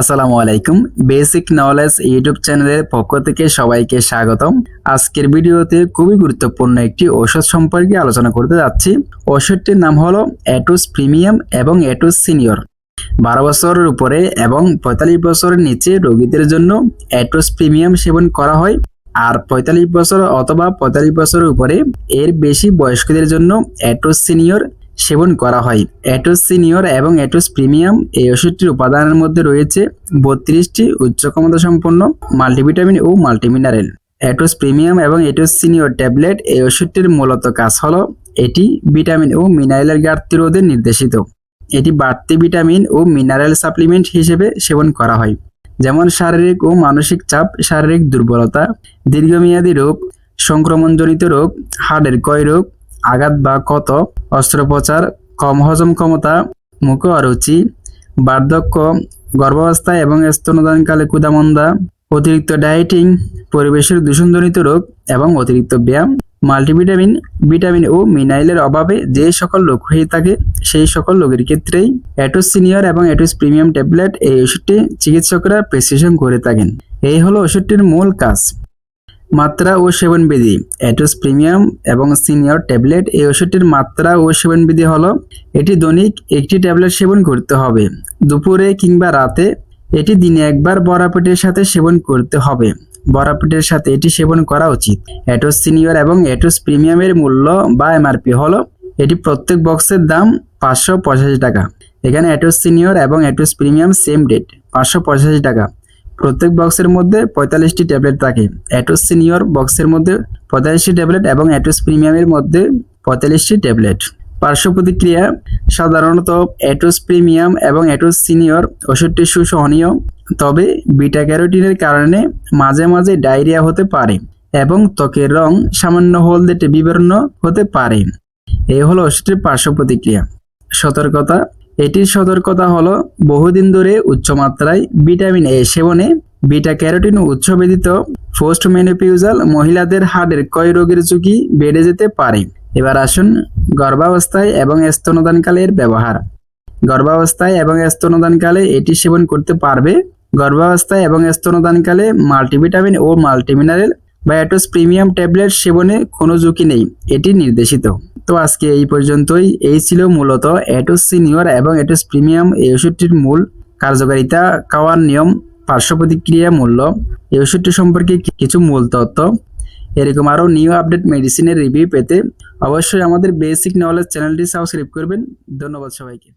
আসসালামু আলাইকুম। Basic knowledge YouTube চ্যানেলের পক্ষ থেকে সবাইকে স্বাগতম। আজকের ভিডিওতে খুবই গুরুত্বপূর্ণ একটি ঔষধ সম্পর্কে আলোচনা করতে যাচ্ছি। ওষুধটির নাম হলো অ্যাটুস প্রিমিয়াম এবং অ্যাটুস সিনিয়র বারো বছরের উপরে এবং পঁয়তাল্লিশ বছরের নিচে রোগীদের জন্য অ্যাটুস প্রিমিয়াম সেবন করা হয়। আর পঁয়তাল্লিশ বছর অথবা পঁয়তাল্লিশ বছরের উপরে এর বেশি বয়স্কদের জন্য অ্যাটুস সিনিয়র সেবন করা হয়। অ্যাটোস সিনিয়র এবং অ্যাটোস প্রিমিয়াম এই ওষুধটির উপাদানের মধ্যে রয়েছে বত্রিশটি উচ্চ ক্ষমতা সম্পন্ন মাল্টিভিটামিন ও মাল্টিমিনারেল। অ্যাটোস প্রিমিয়াম এবং অ্যাটোস সিনিয়র ট্যাবলেট এই ওষুধটির মূলত কাজ হলো এটি ভিটামিন ও মিনারেলের ঘাটতি রোধে নির্দেশিত। এটি বাড়তি ভিটামিন ও মিনারেল সাপ্লিমেন্ট হিসেবে সেবন করা হয়, যেমন শারীরিক ও মানসিক চাপ, শারীরিক দুর্বলতা, দীর্ঘমেয়াদী রোগ, সংক্রমণজনিত রোগ, হাড়ের ক্ষয় রোগ আঘাত বা ক্ষত অস্ত্রোপচার, কম হজম ক্ষমতা, মুখ অরুচি, বার্ধক্য গর্ভাবস্থায় এবং স্তনদানকালে কুদামন্দা অতিরিক্ত ডায়েটিং, পরিবেশের দূষণজনিত রোগ এবং অতিরিক্ত ব্যায়াম, মাল্টিভিটামিন, ভিটামিন ও মিনারেলের অভাবে যে সকল রোগ হয়ে থাকে, সেই সকল রোগের ক্ষেত্রেই অ্যাটোস সিনিয়র এবং অ্যাটোস প্রিমিয়াম ট্যাবলেট এই ওষুধটি চিকিৎসকরা প্রেসক্রিপশন করে থাকেন। এই হলো ওষুধটির মূল কাজ। মাত্রা ও সেবনবিধি। অ্যাটোস প্রিমিয়াম এবং সিনিয়র ট্যাবলেট এই ওষুধটির মাত্রা ও সেবনবিধি হলো, এটি দৈনিক একটি ট্যাবলেট সেবন করতে হবে। দুপুরে কিংবা রাতে এটি দিনে একবার বড়া পেটের সাথে সেবন করতে হবে। বড়া পেটের সাথে এটি সেবন করা উচিত। অ্যাটোস সিনিয়র এবং অ্যাটোস প্রিমিয়ামের মূল্য বা এমআরপি হলো, এটি প্রত্যেক বক্সের দাম পাঁচশো পঁচাশি টাকা। এখানে অ্যাটোস সিনিয়র এবং অ্যাটোস প্রিমিয়াম সেম ডেট, পাঁচশো পঁচাশি টাকা। প্রত্যেক বক্সের মধ্যে পঁয়তাল্লিশটি ট্যাবলেট থাকে। অ্যাটোস সিনিয়র বক্সের মধ্যে পঁয়তাল্লিশটি ট্যাবলেট এবং অ্যাটোস প্রিমিয়ামের মধ্যে পঁয়তাল্লিশটি ট্যাবলেট। পার্শ্ব প্রতিক্রিয়া সাধারণত অ্যাটোস প্রিমিয়াম এবং অ্যাটোস সিনিয়র ওষুধটি সুসহনীয়, তবে বিটা ক্যারোটিনের কারণে মাঝে মাঝে ডায়রিয়া হতে পারে এবং ত্বকের রং সামান্য হলদেটে বিবর্ণ হতে পারে। এই হলো ওষুধটির পার্শ্ব প্রতিক্রিয়া। সতর্কতা এটির সতর্কতা হলো বহুদিন ধরে উচ্চমাত্রায় ভিটামিন এ সেবনে বিটা ক্যারোটিন উচ্চ ব্যতীত পোস্ট মেনোপিউজাল মহিলাদের হার্টের ক্ষয় রোগের ঝুঁকি বেড়ে যেতে পারে। এবার আসুন গর্ভাবস্থায় এবং স্তনদানকালের ব্যবহার। গর্ভাবস্থায় এবং স্তনদানকালে এটি সেবন করতে পারবে। গর্ভাবস্থায় এবং স্তনদানকালে মাল্টিভিটামিন ও মাল্টিমিনারেল বা অ্যাটোস প্রিমিয়াম ট্যাবলেট সেবনে কোনো ঝুঁকি নেই, এটি নির্দেশিত। তো আজকে এই পর্যন্তই। এই ছিল মূলত এটোস সিনিয়র এবং এটোস প্রিমিয়াম এই ওষুধটির মূল কার্যকারিতা, খাওয়ার নিয়ম, পার্শ্ব প্রতিক্রিয়া মূল্য এই ওষুধটি সম্পর্কে কিছু মূল তথ্য, এরকম আরও নিউ আপডেট মেডিসিনের রিভিউ পেতে অবশ্যই আমাদের বেসিক নলেজ চ্যানেলটি সাবস্ক্রাইব করবেন। ধন্যবাদ সবাইকে।